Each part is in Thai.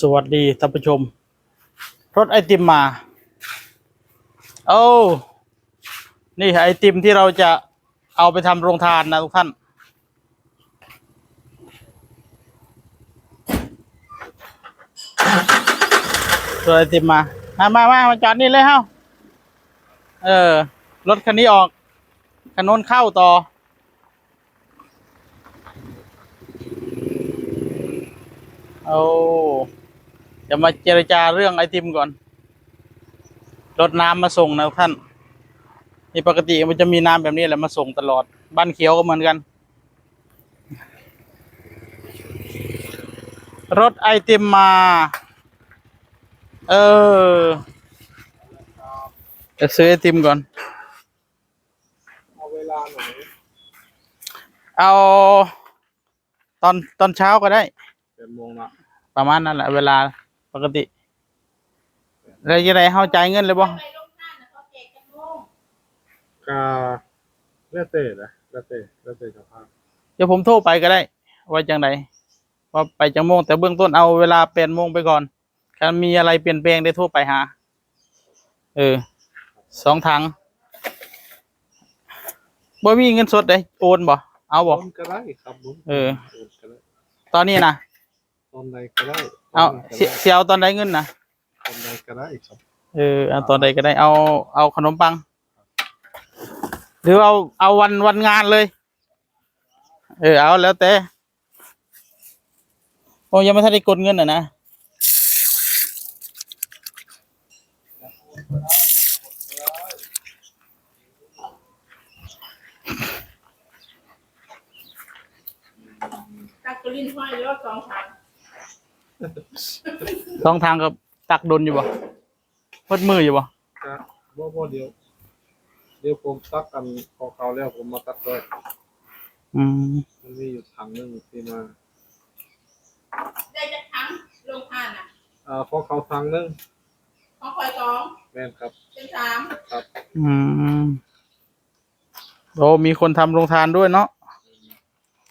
สวัสดีท่านผู้ชม รถไอติมมา โอ้นี่ไอติมที่เราจะเอาไปทำโรงทานนะทุกท่าน รถไอติมมา มามามามาจอดนี่เลยเฮ้าเออ รถคันนี้ออกคันโน้นเข้าต่อเอา จะมาเจรจาเรื่องไอติมก่อน รถน้ำมาส่งนะท่าน นี่ปกติมันจะมีน้ำแบบนี้แหละมาส่งตลอด บ้านเขียวก็เหมือนกัน รถไอติมมา เออจะซื้อไอติมก่อน เอาเวลาไหน เอาตอนตอนเช้าก็ได้ เป็นโมงละประมาณนั้นแหละเวลา ปกติแล้วยังไงเข้าใจายเงินเลยบ่กาเลือดเตะนะเลือดเตะเลือดเตะสภาพเดี๋ยวผมโทรไปก็ได้ ว่าจังไดว่าไปจังโมง แต่เบื้องต้นเอาเวลาเป็นโมงไปก่อนถ้ามีอะไรเปลี่ยนแปลงได้โทรไปหา เออสองถังบ่มีเงินสดเลยโอนบ่เอาบ่โอนก็ได้ครับผมเออ โอนก็ได้ตอนนี้นะ ตอนใดก็ได้ เอาตนใดเสียเสียเอาตอนใดเงินนะตอนใดก็ได้ครับเออเอาตอนใดก็ได้เอาเอาขนมปัง หรือเอาเอาวันวันงานเลย เออเอาแล้วแต่โอ้ยังไม่ทันได้กดเงินอะนะตักกลินห้อยรถสองถัง สองทางกับตักดนอยู่บ่พดมืออยู่บ่ก็บ่บ่เดียวเดี๋ยวผมตักกันของเขาแล้วผมมาตักด้วยอืมมันมีอยู่ถังหนึงที่มาได้จะถังลงทานอะเอ่อของเขาถังหนึงของคอยสองแม่นครับ เป็นสามครับอืมโอ้มีคนทำโรงทานด้วยเนาะ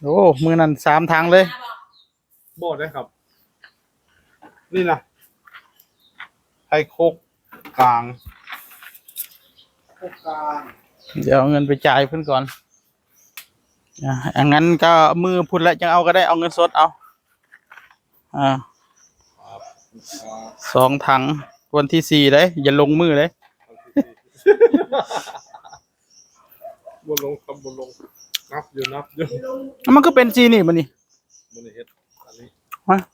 โอ้มือนั่นสามทางเลยมาบอกบ่ได้ครับ นี่นะไทยโคกกลาง โคกกลาง เดี๋ยวเอาเงินไปจ่ายเพื่อนก่อนอะอย่างนั้นก็มือพุ่นแล้วจังเอาก็ได้เอาเงินสดเอา อ่าครับครับสองถังวันที่สี่เลยอย่าลงมือเลยบนลงครับบนลงนับอยู่นับอยู่ลงมันก็เป็นสีนี่มันนี่บนเฮ็ดอันนี้ฮะเฮ็ดอัน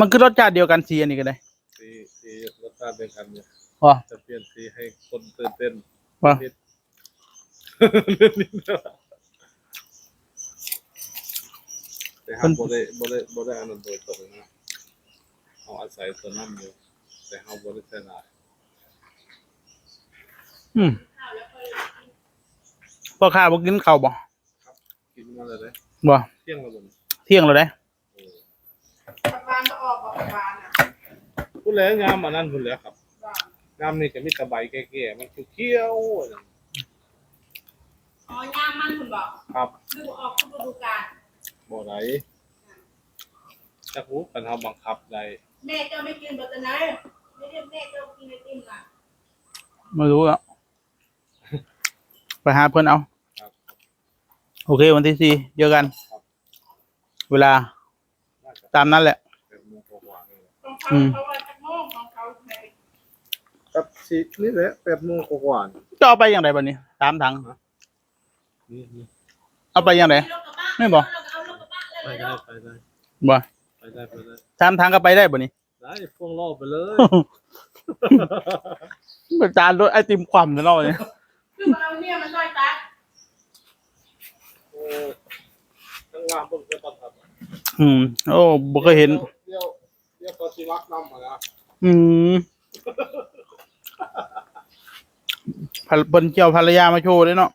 มันคือรสชาติเดียวกันสีอันนี้ก็ได้สีสีรสชาติเดียวกันเนี่ยอ๋อจะเปลี่ยนสีให้คนตื่นเต้นว่านิดแต่เขาบ่ได้บ่ได้บ่ได้อันนั้นโดยตรงนะเขาอาศัยตัวน้ำอยู่แต่เขาบ่ได้ใช้หลายอืมข้าวแล้วก็พ่อข้าบอกกินข้าวบ่กินมาเลยเด้บ่เที่ยงและบ่เที่ยงแล้วได้ โอ้ ประบานก็ออกบอกประบานอะ พูดแล้วงามอันนั้นพูดแล้วครับว่างามนี่ก็มีแตะใบแก่ๆมันเขียวๆอันนั้นอ๋อย่างมันคุณบอกครับดูออกทุกฤดูกาลบ่ได้จักรู้กันเฮาบังคับได้แม่เจ้าไม่กินบัตรไหนไม่ได้แม่เจ้ากินไอติมล่ะไม่รู้อะไปหาเพื่อนเอา ครับโอเควันที่สี่เจอกันครับเวลาน่าจะตามนั้นแหละเป็นโมงกว่าๆนี่แหละของเขาอืมเขาว่าจะโม่งของเขาไหน ครับสินี่แหละ8โมงกว่าๆนี่จะเอาไปอย่างไรบัดนี้ตามถังนี่นี่เอาไปอย่างไรไม่บอกเอารถกระบะเลยไปเลยได้เนาะไปได้บ่ไปได้ไปได้ตามทางก็ไปได้บ่นี่ได้พ่วงรอบไปเลยเป็นจานรถไอติมความจะเล่าเนี่ยคือมาเอาเนี่ยมันซอยตัดโอ้ทั้งว่าเบิ่งจะปัดทับอืมโอ้บ่เคยเห็น เดี๋ยวเดี๋ยวก็สิรักนำมานะอืม ภรรเพิ่นเกี่ยวภรรยามาโชว์ด้วยเนาะ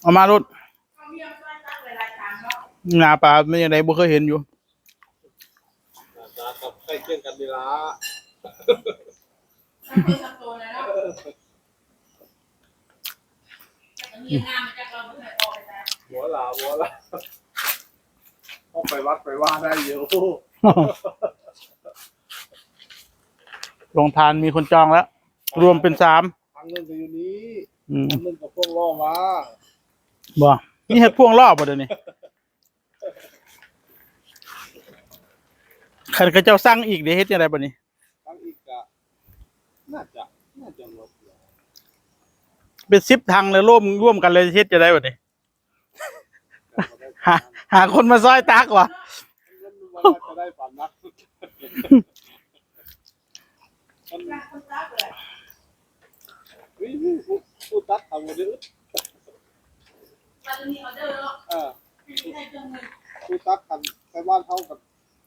เอามารถเอาเนี่ยมันซอยตัดหลายๆครั้งเนาะหน้าปลาไม่ยังไงบ่เคยเห็นอยู่หน้าตากับใกล้เคียงกันดีละมันเป็นสโตนนะเนาะแต่มีงานมันจะเราเพื่อออกไปแต่หัวหลาหัวหลาพอไปวัดไปว่าได้เยอะโรงทานมีคนจองแล้ว รวมเป็นสาม ทางเงินก็อยู่นี้อืมทางเงินกับพวกล่อมาบ่นี่เฮ็ดพ่วงรอบบ่เดี๋ยวนี้คันก็เจ้าสั่งอีกเดี๋ยวเฮ็ดจังไดบ่นี้ทางอีกอะน่าจะน่าจะลดอยู่เป็น10ทางเลยร่วมร่วมกันเลยเฮ็ดจังไดบ่นี้หาหาคนมาซอยตักว่ะเงินมันจะได้ฝันนักมัน รักคนรักเลยวิวผู้ผู้ตัดทำหมดเลยมันมีออเดอร์แล้วเออไม่ได้เครื่องมือผู้ตัดทำไปบ้านเท่ากับ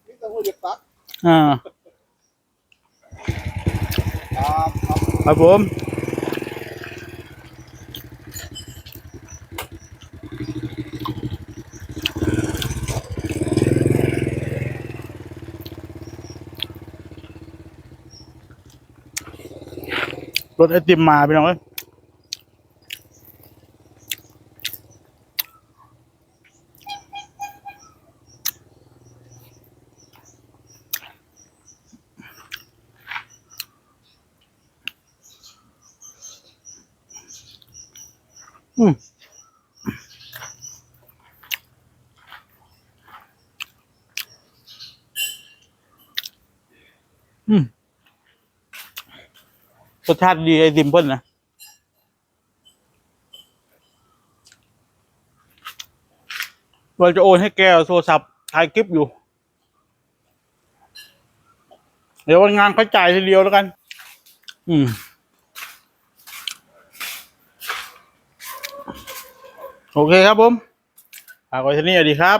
นี่ต้องรู้จักตัดอ่าครับครับครับผม ถไอติมมาพี่น้องเอ้ยอืมอืม รสชาติดีไอติมเพิ่นนะเราจะโอนให้แกโทรศัพท์ถ่ายคลิปอยู่ เดี๋ยววันงานเขาจ่ายทีเดียวแล้วกัน อืม โอเคครับผมฝากไว้ที่นี่ดีครับ